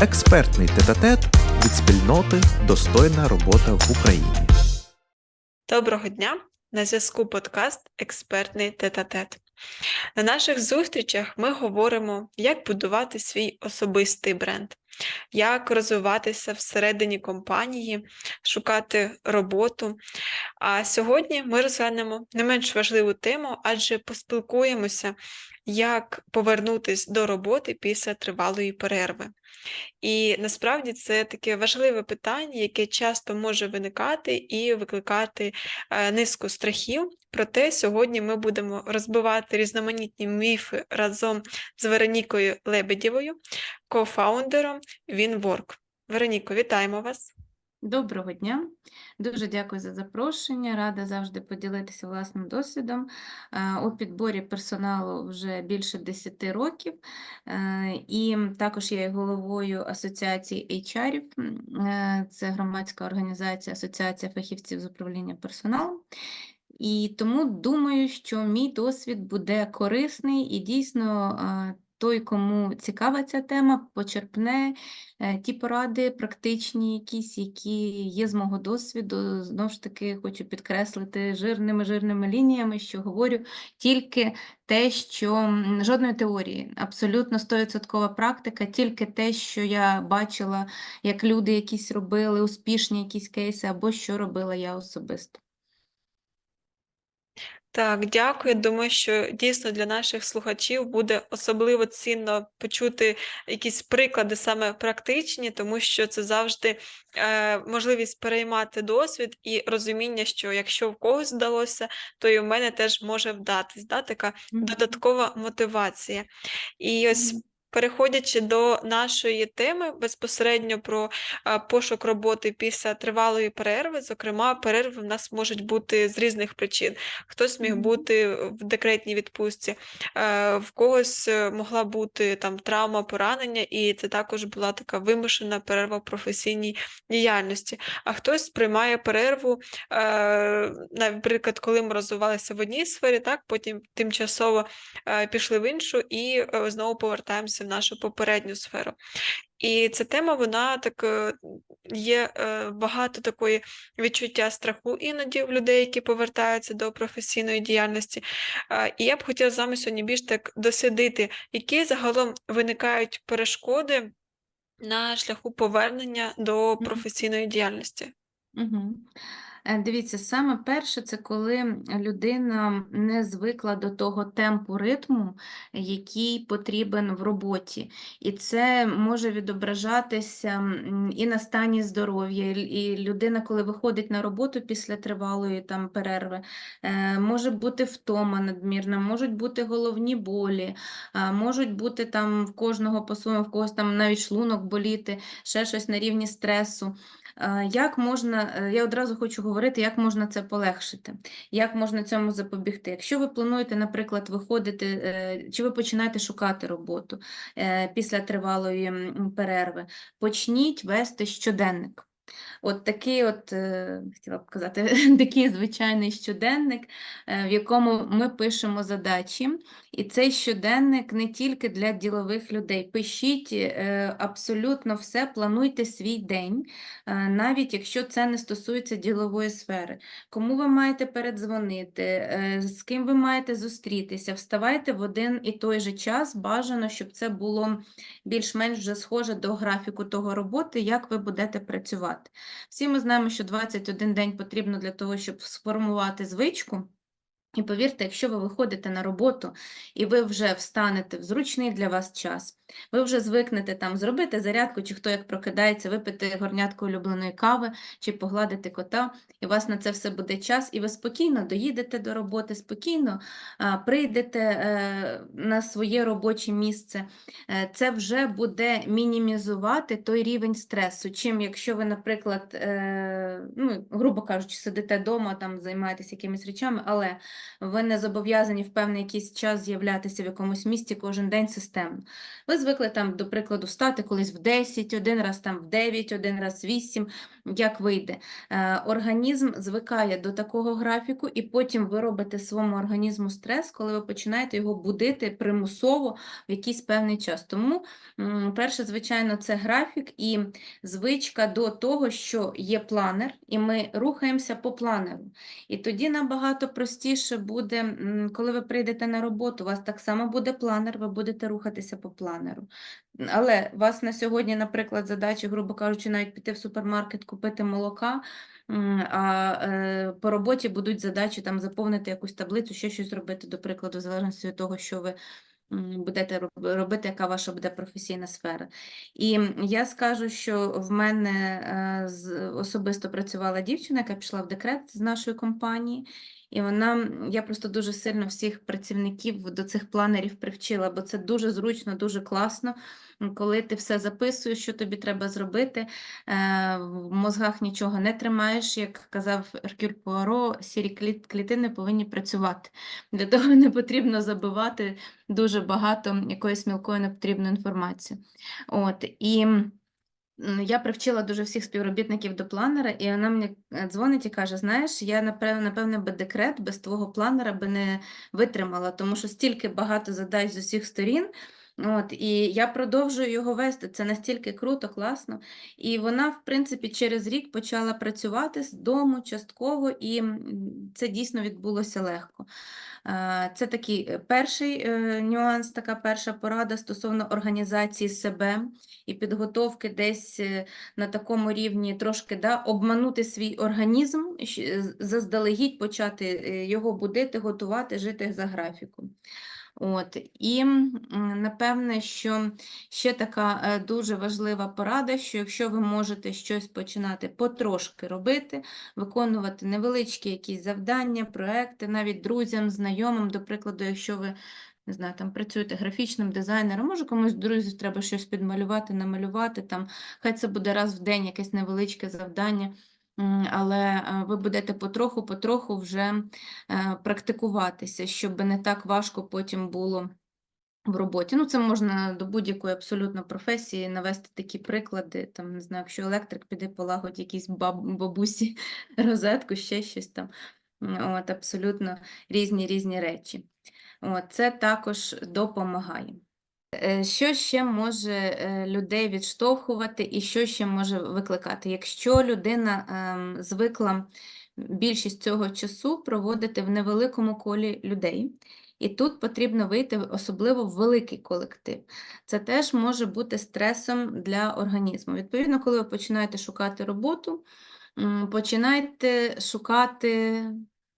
Експертний тет-а-тет від спільноти Достойна робота в Україні. Доброго дня! На зв'язку подкаст Експертний тет-а-тет. На наших зустрічах ми говоримо, як будувати свій особистий бренд, як розвиватися всередині компанії, шукати роботу. А сьогодні ми розглянемо не менш важливу тему, адже поспілкуємося, як повернутися до роботи після тривалої перерви. І насправді це таке важливе питання, яке часто може виникати і викликати е, низку страхів. Проте сьогодні ми будемо розбивати різноманітні міфи разом з Веронікою Лебедєвою, кофаундером WinWork. Вероніко, вітаємо вас! Доброго дня, дуже дякую за запрошення. Рада завжди поділитися власним досвідом. Е, У підборі персоналу вже більше 10 років, е, і також я є головою асоціації HR, е, це громадська організація Асоціація фахівців з управління персоналом. І тому думаю, що мій досвід буде корисний і дійсно той, кому цікава ця тема, почерпне е, ті поради практичні, якісь, які є з мого досвіду. Знову ж таки, хочу підкреслити жирними жирними лініями, що говорю тільки те, що жодної теорії, абсолютно 100% практика, тільки те, що я бачила, як люди якісь робили, успішні якісь кейси, або що робила я особисто. Так, дякую. Думаю, що дійсно для наших слухачів буде особливо цінно почути якісь приклади саме практичні, тому що це завжди е, можливість переймати досвід і розуміння, що якщо в когось вдалося, то і в мене теж може вдатись. Да? Така додаткова мотивація. І ось. Переходячи до нашої теми безпосередньо про пошук роботи після тривалої перерви, зокрема, перерви в нас можуть бути з різних причин. Хтось міг бути в декретній відпустці, е, в когось е, могла бути там травма, поранення, і це також була така вимушена перерва в професійній діяльності. А хтось приймає перерву, е, наприклад, коли ми розвивалися в одній сфері, так потім тимчасово пішли в іншу і знову повертаємося в нашу попередню сферу. І ця тема, вона так е, є е, багато такої відчуття страху іноді в людей, які повертаються до професійної діяльності. Е, І я б хотіла з вами сьогодні більш так дослідити, які загалом виникають перешкоди на шляху повернення до професійної діяльності. Угу. Дивіться, саме перше, це коли людина не звикла до того темпу ритму, який потрібен в роботі. І це може відображатися і на стані здоров'я, і людина, коли виходить на роботу після тривалої там перерви, е, може бути втома надмірна, можуть бути головні болі, можуть бути там в кожного по-своєму, в когось там навіть шлунок боліти, ще щось на рівні стресу. Як можна, е, я одразу хочу говорити, як можна це полегшити, як можна цьому запобігти. Якщо ви плануєте, наприклад, виходити, е, чи ви починаєте шукати роботу е, після тривалої перерви, почніть вести щоденник. От такий, от, е, хотіла б казати, такий звичайний щоденник, е, в якому ми пишемо задачі. І цей щоденник не тільки для ділових людей. Пишіть е, абсолютно все, плануйте свій день, навіть якщо це не стосується ділової сфери. Кому ви маєте передзвонити, з ким ви маєте зустрітися, вставайте в один і той же час. Бажано, щоб це було більш-менш вже схоже до графіку того роботи, як ви будете працювати. Всі ми знаємо, що 21 день потрібно для того, щоб сформувати звичку. І повірте, якщо ви виходите на роботу і ви вже встанете в зручний для вас час, ви вже звикнете там зробити зарядку, чи хто як прокидається, випити горнятку улюбленої кави, чи погладити кота, і у вас на це все буде час, і ви спокійно доїдете до роботи, спокійно прийдете е, на своє робоче місце. Е, Це вже буде мінімізувати той рівень стресу. Чим, якщо ви, наприклад, е, ну, грубо кажучи, сидите вдома, там займаєтесь якимись речами, але ви не зобов'язані в певний якийсь час з'являтися в якомусь місті кожен день системно. Ви звикли там, до прикладу, стати колись в 10, один раз там в 9, один раз в 8. Як вийде. Е, Організм звикає до такого графіку, і потім ви робите своєму організму стрес, коли ви починаєте його будити примусово в якийсь певний час. Тому, перше, звичайно, це графік і звичка до того, що є планер, і ми рухаємося по планеру. І тоді набагато простіше буде, коли ви прийдете на роботу, у вас так само буде планер, ви будете рухатися по планеру. Але вас на сьогодні, наприклад, задача, грубо кажучи, навіть піти в супермаркет, купити молока, а е, по роботі будуть задачі там заповнити якусь таблицю, ще щось зробити, до прикладу, в залежності від того, що ви будете робити, яка ваша буде професійна сфера. І я скажу, що в мене е, особисто працювала дівчина, яка пішла в декрет з нашої компанії. І вона, я просто дуже сильно всіх працівників до цих планерів привчила, бо це дуже зручно, дуже класно, коли ти все записуєш, що тобі треба зробити, е, в мозгах нічого не тримаєш, як казав Еркюль Пуаро, сірі кліт- клітини повинні працювати. Для того не потрібно забивати дуже багато якоїсь мілкої непотрібної інформації. От, і я привчила дуже всіх співробітників до планера, і вона мені е, дзвонить і каже: знаєш, я напевне, би декрет без твого планера би не витримала, тому що стільки багато задач з усіх сторін. От, і я продовжую його вести. Це настільки круто, класно. І вона, в принципі, через рік почала працювати з дому частково, і це дійсно відбулося легко. Це такий е, перший е, нюанс, така перша порада стосовно організації себе і підготовки десь е, на такому рівні трошки да, обманути свій організм, заздалегідь почати його будити, готувати, жити за графіком. От. І напевне, що ще така е, дуже важлива порада, що якщо ви можете щось починати потрошки робити, виконувати невеличкі якісь завдання, проекти, навіть друзям, знайомим, до прикладу, якщо ви не знаю, там працюєте графічним дизайнером, може комусь друзів треба щось підмалювати, намалювати, там, хай це буде раз в день якесь невеличке завдання. Але е, ви будете потроху-потроху вже е, практикуватися, щоб не так важко потім було в роботі. Ну, це можна до будь-якої абсолютно професії навести такі приклади. Там, не знаю, якщо електрик піде полагодь якійсь баб, бабусі розетку, ще щось там. От, абсолютно різні різні речі. От, це також допомагає. Е, Що ще може е, людей відштовхувати і що ще може викликати? Якщо людина ем, звикла більшість цього часу проводити в невеликому колі людей, і тут потрібно вийти особливо в великий колектив. Це теж може бути стресом для організму. Відповідно, коли ви починаєте шукати роботу, починайте шукати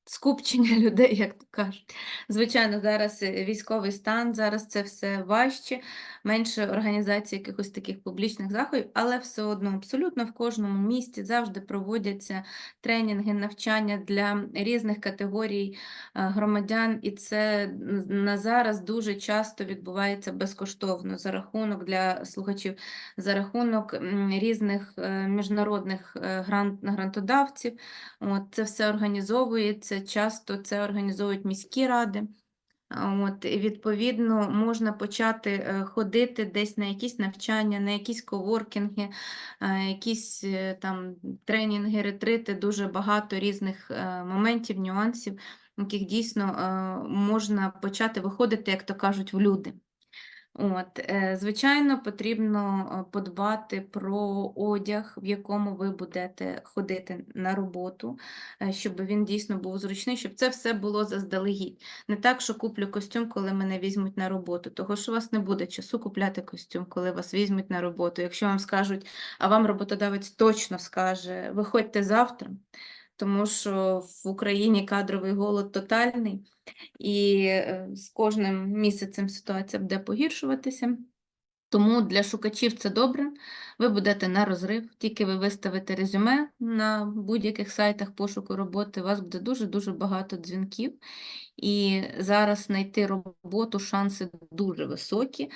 скупчення людей, як то кажуть. Звичайно, зараз е, військовий стан, зараз це все важче, менше організації якихось таких публічних заходів, але все одно абсолютно в кожному місті завжди проводяться тренінги, навчання для різних категорій е, громадян, і це на зараз дуже часто відбувається безкоштовно за рахунок для слухачів, за рахунок різних е, міжнародних е, грант, грантодавців. От, це все організовується, часто це організовують міські ради. От, відповідно, можна почати е, ходити десь на якісь навчання, на якісь коворкінги, е, якісь е, там тренінги, ретрити, дуже багато різних моментів, нюансів, яких дійсно можна почати виходити, як то кажуть, в люди. От, е, звичайно, потрібно е, подбати про одяг, в якому ви будете ходити на роботу, е, щоб він дійсно був зручний, щоб це все було заздалегідь. Не так, що куплю костюм, коли мене візьмуть на роботу, того що у вас не буде часу купляти костюм, коли вас візьмуть на роботу. Якщо вам скажуть, а вам роботодавець точно скаже, виходьте завтра, тому що в Україні кадровий голод тотальний. І е, з кожним місяцем ситуація буде погіршуватися. Тому для шукачів це добре. Ви будете на розрив, тільки ви виставите резюме на будь-яких сайтах пошуку роботи, у вас буде дуже-дуже багато дзвінків. І зараз знайти роботу шанси дуже високі.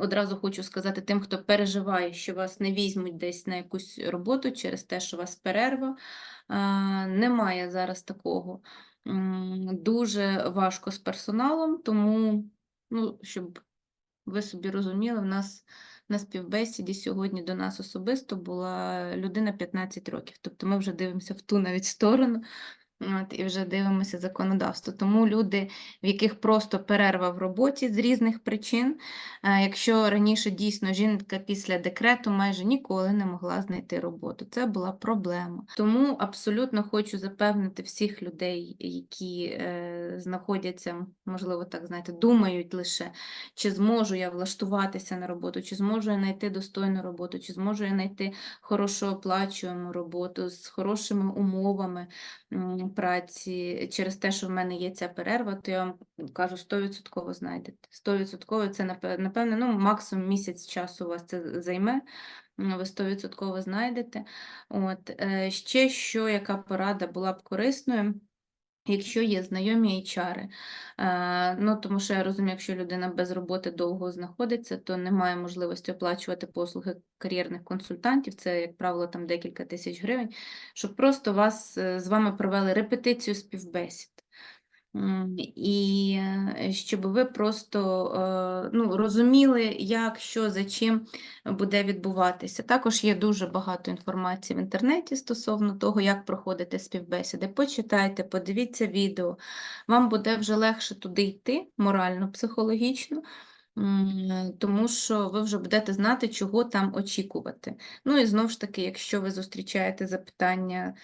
Одразу хочу сказати тим, хто переживає, що вас не візьмуть десь на якусь роботу через те, що у вас перерва. Немає зараз такого. Дуже важко з персоналом, тому, ну, щоб ви собі розуміли, в нас на співбесіді сьогодні до нас особисто була людина 15 років. Тобто ми вже дивимося в ту навіть сторону. От, і вже дивимося законодавство. Тому люди, в яких просто перерва в роботі з різних причин, е, якщо раніше дійсно жінка після декрету майже ніколи не могла знайти роботу, це була проблема. Тому абсолютно хочу запевнити всіх людей, які е, знаходяться, можливо, так знаєте, думають лише, чи зможу я влаштуватися на роботу, чи зможу я знайти достойну роботу, чи зможу я знайти хорошо оплачуємо роботу з хорошими умовами праці через те, що в мене є ця перерва, то я вам кажу, 100% знайдете. 100% це напевне, ну, максимум місяць часу у вас це займе. Ви 100% знайдете. От, е, ще що, яка порада була б корисною, якщо є знайомі HR. Е, ну, тому що я розумію, якщо людина без роботи довго знаходиться, то немає можливості оплачувати послуги кар'єрних консультантів, це, як правило, там декілька тисяч гривень, щоб просто вас е, з вами провели репетицію співбесід. І е, щоб ви просто е, ну, розуміли, як, що, за чим буде відбуватися. Також є дуже багато інформації в інтернеті стосовно того, як проходити співбесіди. Почитайте, подивіться відео. Вам буде вже легше туди йти морально, психологічно. Тому що ви вже будете знати, чого там очікувати. Ну і знову ж таки, якщо ви зустрічаєте запитання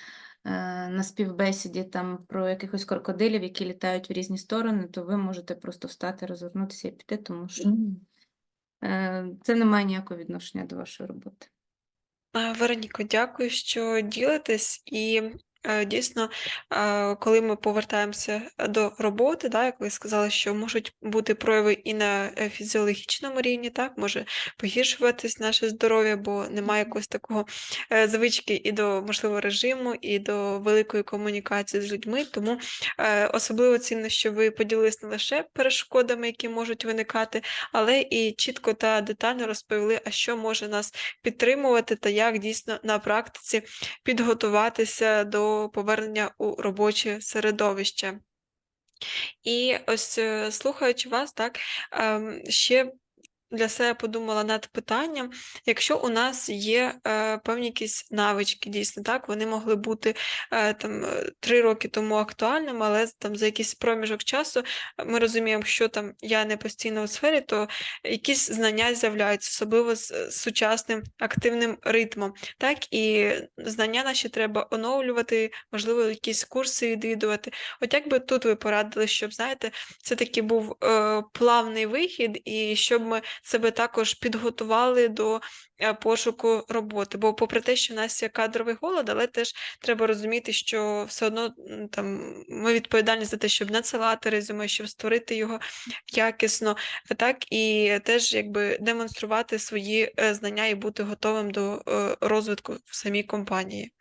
на співбесіді там про якихось крокодилів, які літають в різні сторони, то ви можете просто встати, розвернутися і піти, тому що е, це не має ніякого відношення до вашої роботи. Вероніко, дякую, що ділитесь. І е, дійсно, е, коли ми повертаємося до роботи, да, як ви сказали, що можуть бути прояви і на е, фізіологічному рівні, так, може погіршуватись наше здоров'я, бо немає якогось такого е, звички і до, можливо, режиму, і до великої комунікації з людьми. Тому е, особливо цінно, що ви поділились не лише перешкодами, які можуть виникати, але і чітко та детально розповіли, а що може нас підтримувати та як дійсно на практиці підготуватися до повернення у робоче середовище. І ось е, слухаючи вас, так, ем, ще для себе подумала над питанням, якщо у нас є е, певні якісь навички, дійсно, так, вони могли бути е, там е, три роки тому актуальними, але там за якийсь проміжок часу е, ми розуміємо, що там я не постійно у сфері, то якісь знання з'являються, особливо з е, сучасним активним ритмом. Так, і знання наші треба оновлювати, можливо, якісь курси відвідувати. От як би тут ви порадили, щоб, знаєте, це таки був е, плавний вихід, і щоб ми себе також підготували до е, пошуку роботи. Бо, попри те, що в нас є кадровий голод, але теж треба розуміти, що все одно там ми відповідальні за те, щоб надсилати резюме, щоб створити його якісно, так і теж якби демонструвати свої е, знання і бути готовим до е, розвитку в самій компанії.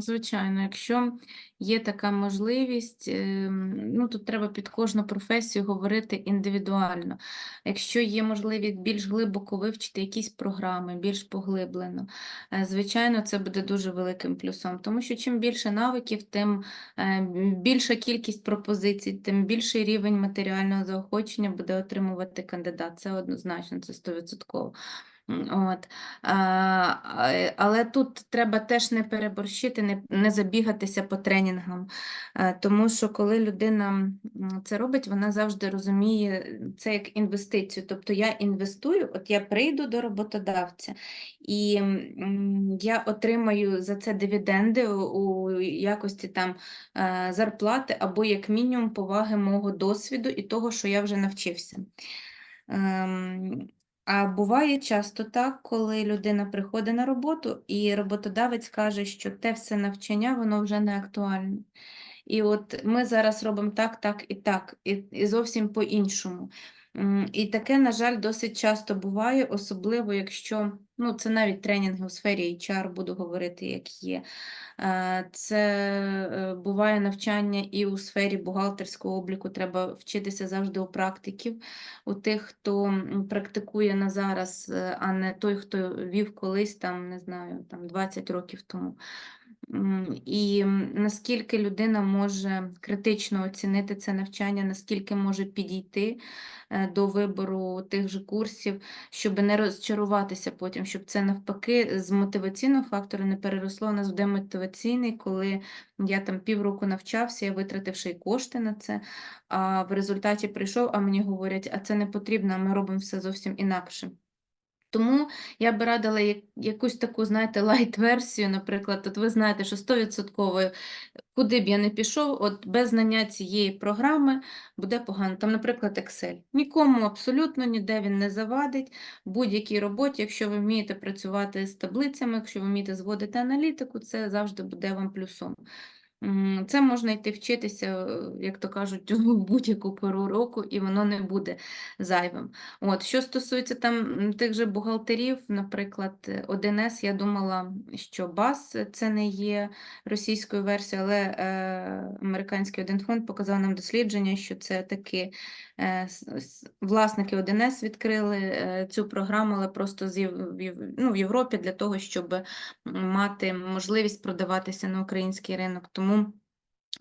Звичайно, якщо є така можливість, ем, ну тут треба під кожну професію говорити індивідуально. Якщо є можливість більш глибоко вивчити якісь програми, більш поглиблено, е, звичайно, це буде дуже великим плюсом, тому що чим більше навиків, тим е, більша кількість пропозицій, тим більший рівень матеріального заохочення буде отримувати кандидат. Це однозначно, це 100%. От. А, але тут треба теж не переборщити, не, не забігатися по тренінгам, Е, тому що коли людина це робить, вона завжди розуміє це як інвестицію. Тобто я інвестую, от я прийду до роботодавця, і я отримаю за це дивіденди у, якості там е, зарплати або як мінімум поваги мого досвіду і того, що я вже навчився. А буває часто так, коли людина приходить на роботу, і роботодавець каже, що те все навчання, воно вже не актуальне. І от ми зараз робимо так, так і так, і, і зовсім по-іншому. І таке, на жаль, досить часто буває, особливо якщо, ну, це навіть тренінги у сфері HR, буду говорити, як є. Е, Це е, буває навчання і у сфері бухгалтерського обліку, треба вчитися завжди у практиків, у тих, хто практикує на зараз, е, а не той, хто вів колись там, не знаю, там 20 років тому. І наскільки людина може критично оцінити це навчання, наскільки може підійти е, до вибору тих же курсів, щоб не розчаруватися потім, щоб це навпаки з мотиваційного фактору не переросло у нас в демотиваційний, коли я там півроку навчався, я витратив ще кошти на це, а в результаті прийшов, а мені говорять, а це не потрібно, а ми робимо все зовсім інакше. Тому я би радила якусь таку, знаєте, лайт-версію, наприклад, от ви знаєте, що 100% куди б я не пішов, от без знання цієї програми буде погано. Там, наприклад, Excel. Нікому абсолютно ніде він не завадить. В будь-якій роботі, якщо ви вмієте працювати з таблицями, якщо ви вмієте зводити аналітику, це завжди буде вам плюсом. Це можна йти вчитися, е, як то кажуть, в будь-яку пору року, і воно не буде зайвим. От, що стосується там тих же бухгалтерів, наприклад, е, 1С, я думала, що БАС це не є російською версією, але е, американський один фонд показав нам дослідження, що це таки е, власники 1С відкрили е, цю програму, але просто з ну, в Європі для того, щоб мати можливість продаватися на український ринок. Тому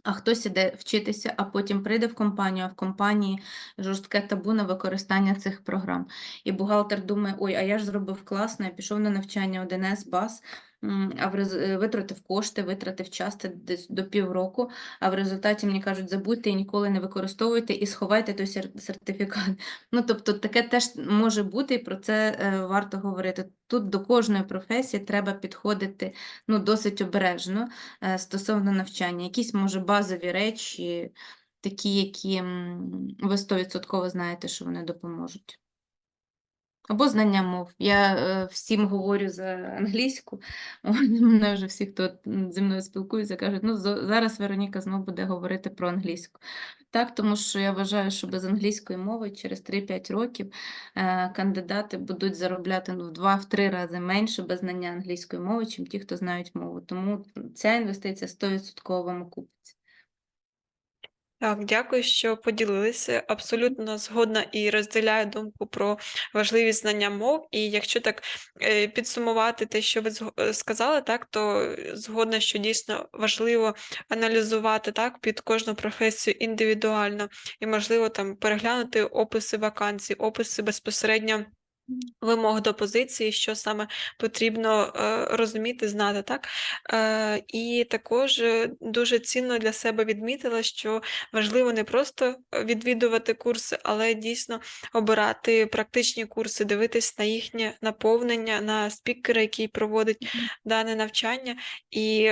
а хтось іде вчитися, а потім прийде в компанію, а в компанії жорстке табу на використання цих програм. І бухгалтер думає, ой, а я ж зробив класно, я пішов на навчання 1С, БАС, м, а е, витратив кошти, витратив час, це десь до півроку, а в результаті мені кажуть, забудьте і ніколи не використовуйте і сховайте той сер- сертифікат. Ну, тобто таке теж може бути, і про це е, варто говорити. Тут до кожної професії треба підходити ну, досить обережно е, стосовно навчання. Якісь, може, базові речі, такі, які ви 100% знаєте, що вони допоможуть. Або знання мов. Я е, всім говорю за англійську. Мене вже всі, хто зі мною спілкується, кажуть, ну зараз Вероніка знову буде говорити про англійську. Так, тому що я вважаю, що без англійської мови через 3-5 років е, кандидати будуть заробляти ну, в 2-3 рази менше без знання англійської мови, чим ті, хто знають мову. Тому ця інвестиція 100% вам окупиться. Так, дякую, що поділилися. Абсолютно згодна і розділяю думку про важливість знання мов. І якщо так е, підсумувати те, що ви е, сказали, так, то е, згодна, що дійсно важливо аналізувати так, під кожну професію індивідуально і, можливо, там переглянути описи вакансій, описи безпосередньо. Вимог до позиції, що саме потрібно е, розуміти, знати, так? Е, і також е, дуже цінно для себе відмітила, що важливо не просто відвідувати курси, але дійсно обирати практичні курси, дивитись на їхнє наповнення, на спікера, який проводить дане навчання, і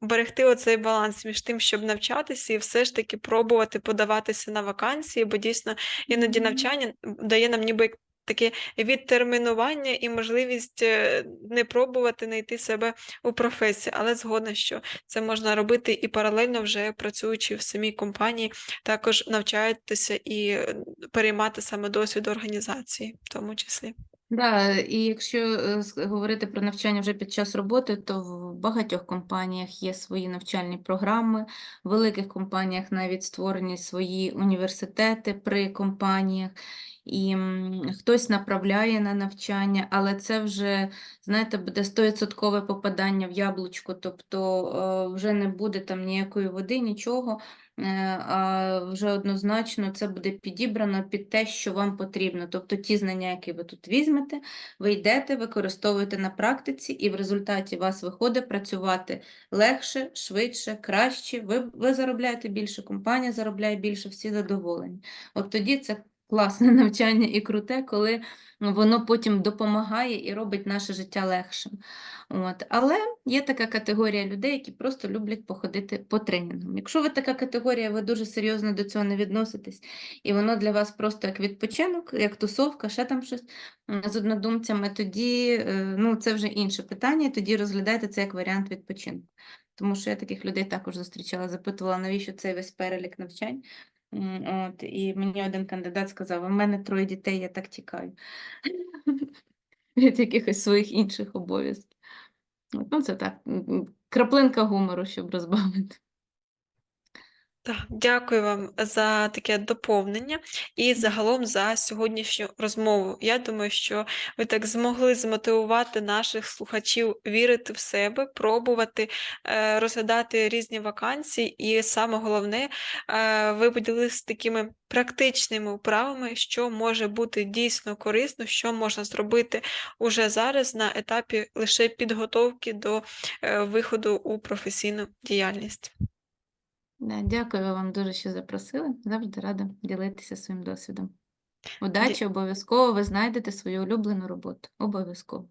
берегти оцей баланс між тим, щоб навчатися, і все ж таки пробувати подаватися на вакансії, бо дійсно іноді навчання дає нам ніби як таке відтермінування і можливість е, не пробувати знайти себе у професії, але згодна, що це можна робити і паралельно вже працюючи в самій компанії, також навчаєтеся і е, переймати саме досвід організації, в тому числі. Да, і якщо е, говорити про навчання вже під час роботи, то в багатьох компаніях є свої навчальні програми, в великих компаніях навіть створені свої університети при компаніях, і хтось направляє на навчання, але це вже, знаєте, буде 100% попадання в яблучко, тобто е, вже не буде там ніякої води, нічого. е, А вже однозначно це буде підібрано під те, що вам потрібно. Тобто ті знання, які ви тут візьмете, ви йдете, використовуєте на практиці, і в результаті вас виходить працювати легше, швидше, краще. Ви, ви заробляєте більше, компанія заробляє більше, всі задоволені. От тоді це класне навчання і круте, коли воно потім допомагає і робить наше життя легшим. От. Але є така категорія людей, які просто люблять походити по тренінгам. Якщо ви така категорія, ви дуже серйозно до цього не відноситесь, і воно для вас просто як відпочинок, як тусовка, ще там щось з однодумцями, тоді е, ну, це вже інше питання, тоді розглядайте це як варіант відпочинку. Тому що я таких людей також зустрічала, запитувала, навіщо цей весь перелік навчань. От, і мені один кандидат сказав: у мене троє дітей, я так тікаю від якихось своїх інших обов'язків. Ну, це так, краплинка гумору, щоб розбавити. Так, дякую вам за таке доповнення і загалом за сьогоднішню розмову. Я думаю, що ви так змогли змотивувати наших слухачів вірити в себе, пробувати е, розглядати різні вакансії, і саме головне, е, ви поділилися такими практичними вправами, що може бути дійсно корисно, що можна зробити уже зараз на етапі лише підготовки до е, виходу у професійну діяльність. Да, Дякую вам дуже, що запросили. Завжди рада ділитися своїм досвідом. Удачі, обов'язково ви знайдете свою улюблену роботу. Обов'язково.